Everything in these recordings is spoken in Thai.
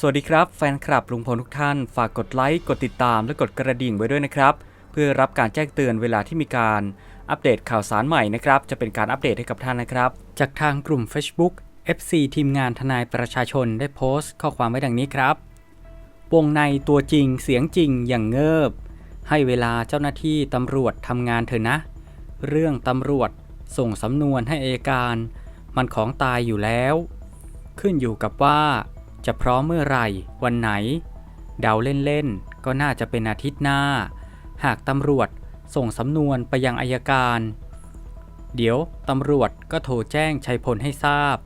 สวัสดีครับแฟนคลับลุงพลทุกท่าน ฝากกดไลค์ กดติดตามและกดกระดิ่งไว้ด้วยนะครับ เพื่อรับการแจ้งเตือนเวลาที่มีการอัปเดตข่าวสารใหม่นะครับ จะเป็นการอัปเดตให้กับท่านนะครับ จากทางกลุ่ม Facebook FC ทีมงานทนายประชาชนได้โพสต์ข้อความไว้ดังนี้ครับ วงในตัวจริงเสียงจริงอย่างเงิบ ให้เวลาเจ้าหน้าที่ตำรวจทำงานเถอะนะ เรื่องตำรวจส่งสำนวนให้เอการ มันของตายอยู่แล้ว ขึ้นอยู่กับว่า จะพร้อมเมื่อไหร่ วันไหน เดาเล่นๆ ก็น่าจะเป็นอาทิตย์หน้า หากตำรวจส่งสำนวนไปยังอายการ เดี๋ยวตำรวจก็โทรแจ้งชัยพลให้ทราบ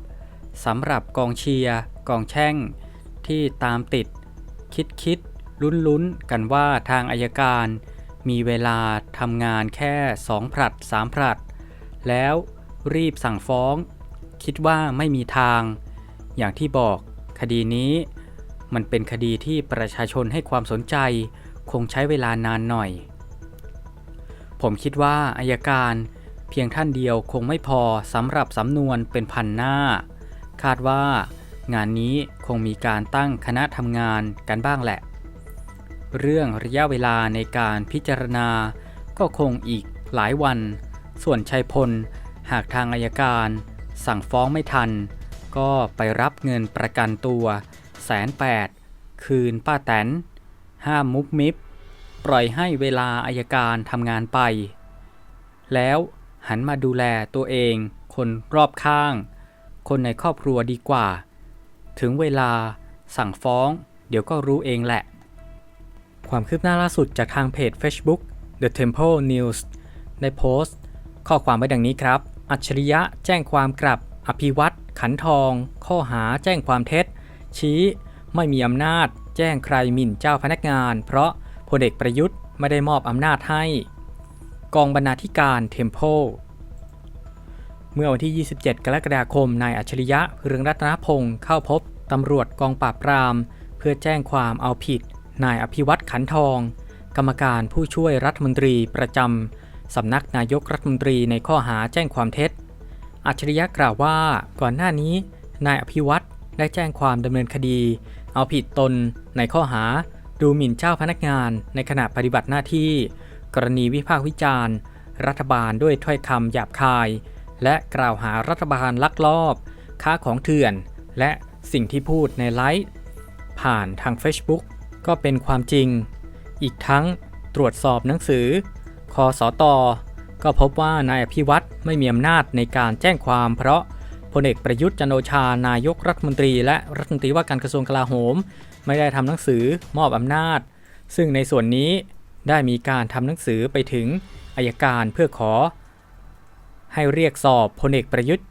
สำหรับกองเชียร์กองแช่ง ที่ตามติด คิดคิดลุ้นลุ้นกันว่าทางอายการ มีเวลาทำงานแค่สองผลัดสามผลัด แล้วรีบสั่งฟ้อง คิดว่าไม่มีทาง อย่างที่บอก คดีนี้มันเป็นคดีที่ประชาชนให้ความสนใจ คงใช้เวลานานหน่อย ผมคิดว่าอายการเพียงท่านเดียวคงไม่พอสำหรับสำนวนเป็นพันหน้า คาดว่างานนี้คงมีการตั้งคณะทำงานกันบ้างแหละ เรื่องระยะเวลาในการพิจารณา ก็คงอีกหลายวัน ส่วนชัยพล หากทางอายการ สั่งฟ้องไม่ทัน ก็ไปรับเงินประกันตัวแสนแปดคืนป้าแตน ห้ามมุบมิบ ปล่อยให้เวลาอายการทำงานไป แล้วหันมาดูแลตัวเอง คนรอบข้าง คนในครอบครัวดีกว่า ถึงเวลาสั่งฟ้อง เดี๋ยวก็รู้เองแหละ ความคืบหน้าล่าสุดจากทางเพจ Facebook The Temple News ได้โพสต์ ข้อความไว้ดังนี้ครับ อัจฉริยะแจ้งความกลับ อภิวัตขันทอง ข้อหาแจ้งความเท็จ ชี้ไม่มีอำนาจ แจ้งใครหมิ่นเจ้าพนักงาน เพราะพลเอกประยุทธ์ไม่ได้มอบอำนาจให้ กองบรรณาธิการเทมเพเมื่อวันที่ 27 กรกฎาคม นายอัจฉริยะเรืองรัตนพงศ์เข้าพบตำรวจกองปราบปราม เพื่อแจ้งความเอาผิด นายอภิวัตขันทอง กรรมการผู้ช่วยรัฐมนตรีประจำสำนักนายกรัฐมนตรีในข้อหาแจ้งความเท็จ อัจฉริยะกล่าวว่า ก่อนหน้านี้ นายอภิวัตรได้แจ้งความดำเนินคดี เอาผิดตนในข้อหา ดูหมิ่นเจ้าพนักงานในขณะปฏิบัติหน้าที่ กรณีวิพากษ์วิจารณ์ รัฐบาลด้วยถ้อยคำหยาบคาย และกล่าวหารัฐบาลลักลอบ ค้าของเถื่อน และสิ่งที่พูดในไลฟ์ผ่านทาง Facebook ก็เป็นความจริง อีกทั้งตรวจสอบหนังสือคอสอตอ ก็พบว่านายอภิวัตรไม่มีอำนาจในการแจ้งความ เพราะพลเอกประยุทธ์จันโอชานายกรัฐมนตรี และรัฐมนตรีว่าการกระทรวงกลาโหม ไม่ได้ทำหนังสือมอบอำนาจ ซึ่งในส่วนนี้ได้มีการทำหนังสือไปถึงอายการเพื่อขอ ให้เรียกสอบพลเอกประยุทธ์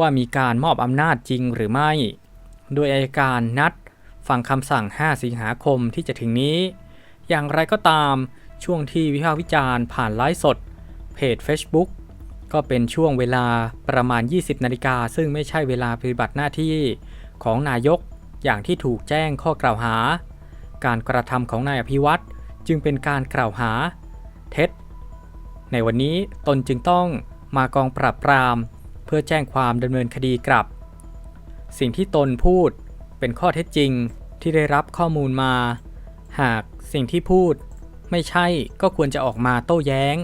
ว่ามีการมอบอำนาจจริงหรือไม่ โดยอายการนัดฟังคำสั่ง 5 สิงหาคมที่จะถึงนี้ อย่างไรก็ตามช่วงที่วิพากษ์วิจารณ์ผ่านไลฟ์สด เพจ Facebook ก็เป็นช่วงเวลาประมาณ 20 นาฬิกา ซึ่งไม่ใช่เวลาปฏิบัติหน้าที่ของนายกอย่างที่ถูกแจ้งข้อกล่าวหา การกระทำของนายอภิวัตรจึงเป็นการกล่าวหา เท็จ ในวันนี้ตนจึงต้องมากองปราบปราม เพื่อแจ้งความดำเนินคดีกลับ สิ่งที่ตนพูดเป็นข้อเท็จจริงที่ได้รับข้อมูลมา หากสิ่งที่พูดไม่ใช่ก็ควรจะออกมาโต้แย้ง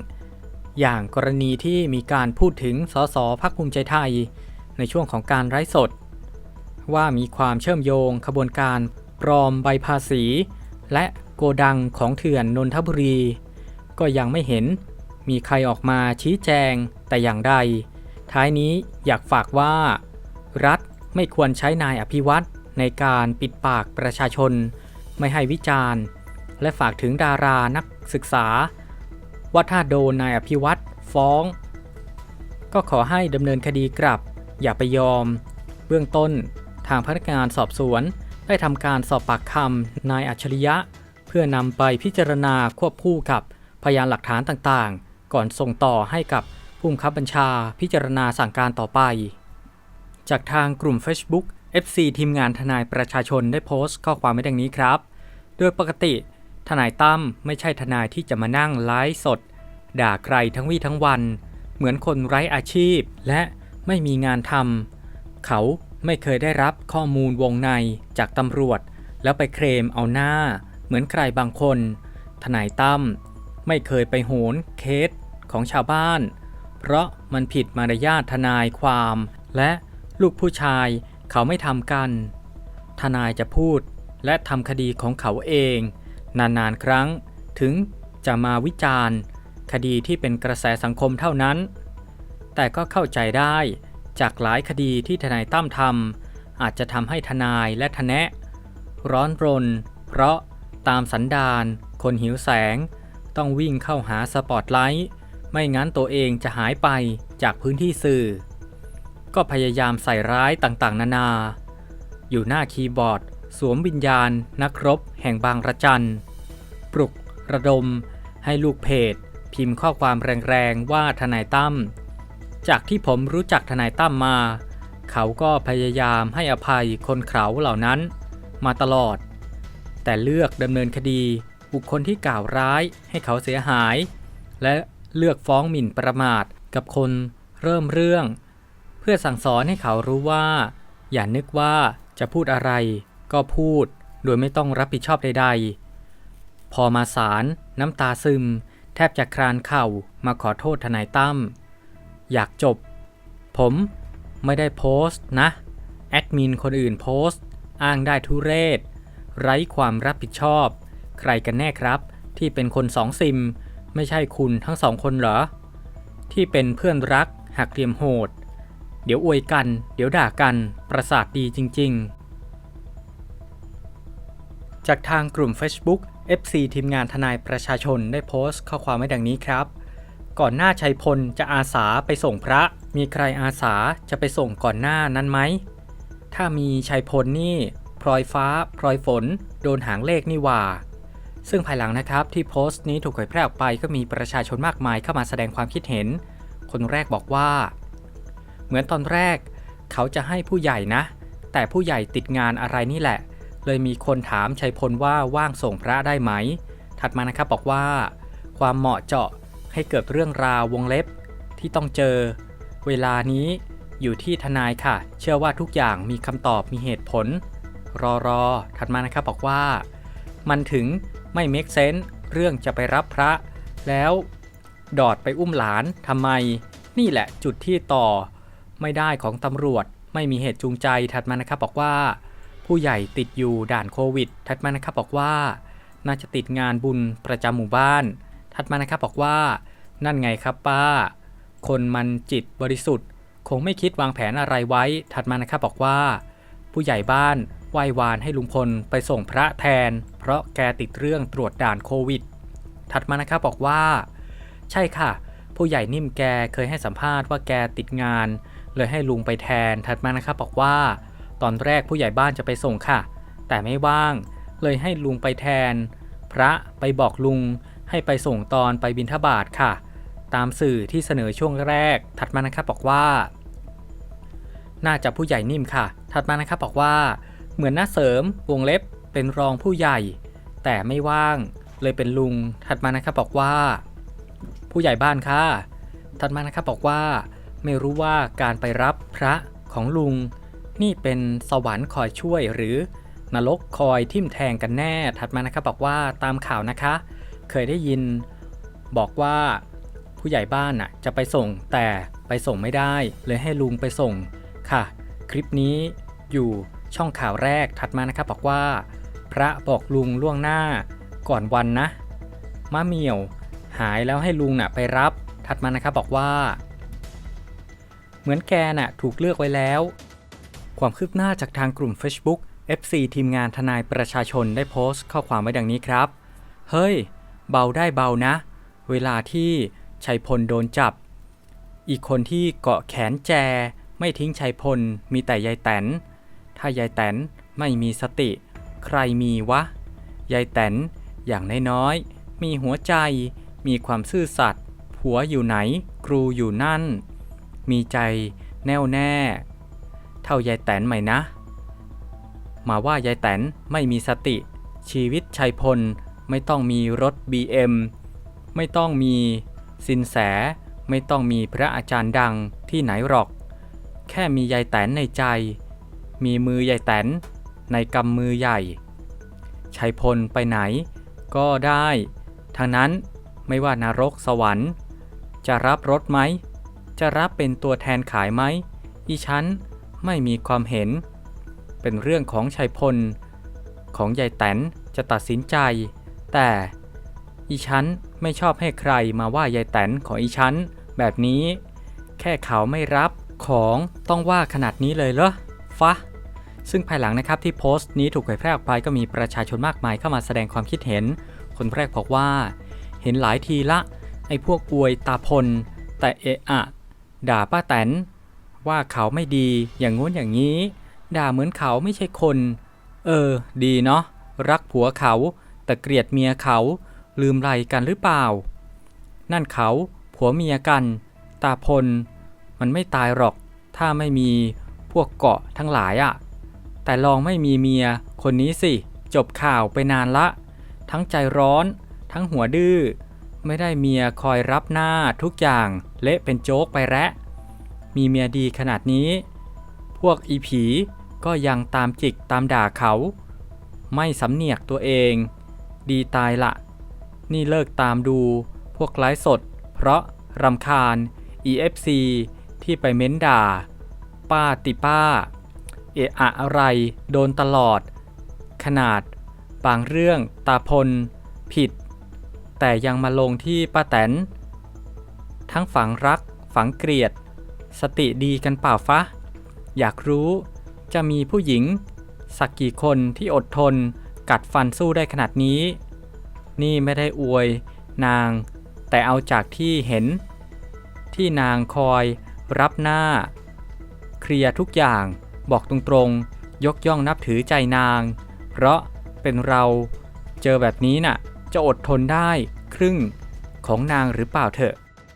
อย่างกรณีที่มีการพูดถึงสสพักภูมิใจไทย ในช่วงของการไร้สด ว่ามีความเชื่อมโยงขบวนการปลอมใบภาษี และโกดังของเถื่อนนนทบุรี ก็ยังไม่เห็นมีใครออกมาชี้แจงแต่อย่างใด ท้ายนี้อยากฝากว่า รัฐไม่ควรใช้นายอภิวัตในการปิดปากประชาชน ไม่ให้วิจารณ์ และฝากถึงดารานักศึกษา ว่าถ้าโดนนายอภิวัตฟ้อง ก็ขอให้ดำเนินคดีกลับ อย่าไปยอม เบื้องต้น ทางพนักงานสอบสวน ได้ทำการสอบปากคำนายอัจฉริยะ เพื่อนำไปพิจารณาควบคู่กับพยานหลักฐานต่างๆ ก่อนส่งต่อให้กับผู้บังคับบัญชาพิจารณาสั่งการต่อไป จากทางกลุ่ม Facebook FC ทีมงานทนายประชาชนได้โพสต์ข้อความไว้ดังนี้ครับ โดยปกติ ทนายตั้มไม่ใช่ทนายที่จะมานั่งไลฟ์สด ด่าใครทั้งวี่ทั้งวัน เหมือนคนไร้อาชีพและไม่มีงานทำเขาไม่เคยได้รับข้อมูลวงในจากตำรวจ แล้วไปเคลมเอาหน้า เหมือนใครบางคน ทนายตั้มไม่เคยไปโหนเคสของชาวบ้าน เพราะมันผิดมารยาททนายความ และลูกผู้ชายเขาไม่ทำกัน ทนายจะพูดและทำคดีของเขาเอง นานๆครั้งถึงจะมาวิจารณ์ คดีที่เป็นกระแสสังคมเท่านั้น แต่ก็เข้าใจได้จากหลายคดีที่ทนายตั้มทำอาจจะทำให้ทนายและทนะ ร้อนรน เพราะตามสันดานคนหิวแสง ต้องวิ่งเข้าหาสปอตไลท์ไม่งั้นตัวเองจะหายไปจากพื้นที่สื่อ ก็พยายามใส่ร้ายต่างๆ นานา อยู่หน้าคีย์บอร์ด สวมวิญญาณนักรบแห่งบางระจัน ปลุกระดม ให้ลูกเพจ พิมพ์ข้อความแรงๆว่าทนายตั้ม จากที่ผมรู้จักทนายตั้มมา เขาก็พยายามให้อภัยคนเขาเหล่านั้น มาตลอด แต่เลือกดำเนินคดีบุคคลที่กล่าวร้ายให้เขาเสียหาย และเลือกฟ้องหมิ่นประมาทกับคนเริ่มเรื่อง เพื่อสั่งสอนให้เขารู้ว่า อย่านึกว่าจะพูดอะไร ก็พูดโดยไม่ต้องรับผิดชอบใดๆ พอมาศาลน้ำตาซึม แทบจะคลานเข่ามาขอโทษทนายตั้ม อยากจบ ผมไม่ได้โพสต์นะ แอดมินคนอื่นโพสต์ อ้างได้ทุเรศ ไร้ความรับผิดชอบ ใครกันแน่ครับ ที่เป็นคนสองซิม ไม่ใช่คุณทั้งสองคนเหรอ ที่เป็นเพื่อนรักหักเหลี่ยมโหด เดี๋ยวอวยกัน เดี๋ยวด่ากัน ประสาทดีจริง ๆ จากทางกลุ่ม Facebook FC ทีมงานทนายประชาชนได้โพสต์ข้อความไว้ดังนี้ครับ ก่อนหน้าชัยพลจะอาสาไปส่งพระ มีใครอาสาจะไปส่งก่อนหน้านั้นไหม ถ้ามีชัยพลนี่พลอยฟ้าพลอยฝน โดนหางเลขนี่ว่า ซึ่งภายหลังนะครับที่โพสต์นี้ถูกเผยแพร่ออกไปก็มีประชาชนมากมายเข้ามาแสดงความคิดเห็น คนแรกบอกว่า เหมือนตอนแรก เขาจะให้ผู้ใหญ่นะ แต่ผู้ใหญ่ติดงานอะไรนี่แหละ เลยมีคนถามชัยพลว่าว่างส่งพระได้ไหม ถัดมานะครับบอกว่า ความเหมาะเจาะให้เกิดเรื่องราววงเล็บที่ต้องเจอ เวลานี้อยู่ที่ทนายค่ะ เชื่อว่าทุกอย่างมีคำตอบมีเหตุผล รอรอถัดมานะครับบอกว่า มันถึงไม่เมคเซน s ์เรื่องจะไปรับพระ แล้วดอดไปอุ้มหลานทำไม นี่แหละจุดที่ต่อ ไม่ได้ของตำรวจไม่มีเหตุจูงใจถัดมานะครับบอกว่า ผู้ใหญ่ติดอยู่ด่านโควิดถัดมานะครับบอกว่า น่าจะติดงานบุญประจำหมู่บ้านถัดมานะครับบอกว่า นั่นไงครับป้า คนมันจิตบริสุทธิ์ คงไม่คิดวางแผนอะไรไว้ถัดมานะครับบอกว่า ผู้ใหญ่บ้านไหว้วานให้ลุงพลไปส่งพระแทน เพราะแกติดเรื่องตรวจด่านโควิดถัดมานะครับบอกว่า ใช่ค่ะ ผู้ใหญ่นิ่มแกเคยให้สัมภาษณ์ว่าแกติดงาน เลยให้ลุงไปแทนถัดมานะครับบอกว่า ตอนแรกผู้ใหญ่บ้านจะไปส่งค่ะ แต่ไม่ว่าง เลยให้ลุงไปแทน พระไปบอกลุงให้ไปส่งตอนไปบิณฑบาตค่ะ ตามสื่อที่เสนอช่วงแรก ถัดมานะครับบอกว่า น่าจะผู้ใหญ่นิ่มค่ะ ถัดมานะครับบอกว่า เหมือนน้าเสริมวงเล็บเป็นรองผู้ใหญ่ แต่ไม่ว่าง เลยเป็นลุง ถัดมานะครับบอกว่า ผู้ใหญ่บ้านค่ะถัดมานะครับบอกว่า ไม่รู้ว่าการไปรับพระของลุง นี่เป็นสวรรค์คอยช่วยหรือนรกคอยทิ่มแทงกันแน่ ถัดมานะครับบอกว่าตามข่าวนะคะ เคยได้ยินบอกว่าผู้ใหญ่บ้านน่ะจะไปส่งแต่ไปส่งไม่ได้ เลยให้ลุงไปส่งค่ะ คลิปนี้อยู่ช่องข่าวแรกถัดมานะครับบอกว่า พระบอกลุงล่วงหน้าก่อนวันนะมะเมี่ยวหายแล้วให้ลุงน่ะไปรับถัดมานะครับบอกว่า เหมือนแกน่ะถูกเลือกไว้แล้ว ความคืบหน้าจากทางกลุ่ม Facebook FC ทีมงานทนายประชาชนได้โพสต์ข้อความไว้ดังนี้ครับ เฮ้ย เบาได้เบานะ เวลาที่ชัยพลโดนจับ อีกคนที่เกาะแขนแจ ไม่ทิ้งชัยพลมีแต่ยายแตน ถ้ายายแตนไม่มีสติ ใครมีวะ ยายแตนอย่างน้อยๆ มีหัวใจ มีความซื่อสัตย์ผัวอยู่ไหน ครูอยู่นั่น มีใจแน่วแน่ เท่ายายแตนไหม่นะ มาว่ายายแตนไม่มีสติ ชีวิตชัยพลไม่ต้องมีรถ BM ไม่ต้องมีสินแส ไม่ต้องมีพระอาจารย์ดังที่ไหนหรอก แค่มียายแตนในใจ มีมือยายแตนในกำมือใหญ่ ชัยพลไปไหน ก็ได้ทั้งนั้นไม่ว่านรกสวรรค์ จะรับรถไหม จะรับเป็นตัวแทนขายไหมอีฉัน ไม่มีความเห็น เป็นเรื่องของชัยพล ของยายแตนจะตัดสินใจ แต่อีฉันไม่ชอบให้ใครมาว่ายายแตนของอีฉันแบบนี้ แค่เขาไม่รับของต้องว่าขนาดนี้เลยเหรอฟะซึ่งภายหลังนะครับที่โพสต์นี้ถูกเผยแพร่ออกไปก็มีประชาชนมากมายเข้ามาแสดงความคิดเห็น คนแรกบอกว่า เห็นหลายทีละ ไอ้พวกอวยตาพล แต่เอะอะ ด่าป้าแตน ว่าเขาไม่ดีอย่างงู้นอย่างนี้ ด่าเหมือนเขาไม่ใช่คน เออ ดีเนาะรักผัวเขา แต่เกลียดเมียเขา ลืมไรกันหรือเปล่า นั่นเขาผัวเมียกัน ตาพล มันไม่ตายหรอก ถ้าไม่มีพวกเกาะทั้งหลายอะ่ะ แต่ลองไม่มีเมียคนนี้สิ จบข่าวไปนานละ ทั้งใจร้อน ทั้งหัวดื้อ ไม่ได้เมียคอยรับหน้าทุกอย่าง เละเป็นโจ๊กไปแล้ว มีเมียดีขนาดนี้ พวกอีผีก็ยังตามจิกตามด่าเขา ไม่สำเนียกตัวเอง ดีตายละ นี่เลิกตามดูพวกไลฟ์สด เพราะรำคาญ EFC ที่ไปเม้นด่า ป้าติป้า เอะอะอะไรโดนตลอด ขนาด บางเรื่องตาพล ผิด แต่ยังมาลงที่ป้าแตน ทั้งฝังรักฝังเกลียด สติดีกันเปล่าฟะ อยากรู้จะมีผู้หญิง สักกี่คนที่อดทน กัดฟันสู้ได้ขนาดนี้ นี่ไม่ได้อวยนาง แต่เอาจากที่เห็น ที่นางคอยรับหน้า เคลียร์ทุกอย่างบอกตรงๆ ยกย่องนับถือใจนาง เพราะเป็นเราเจอแบบนี้น่ะ จะอดทนได้ครึ่งของนางหรือเปล่าเถอะ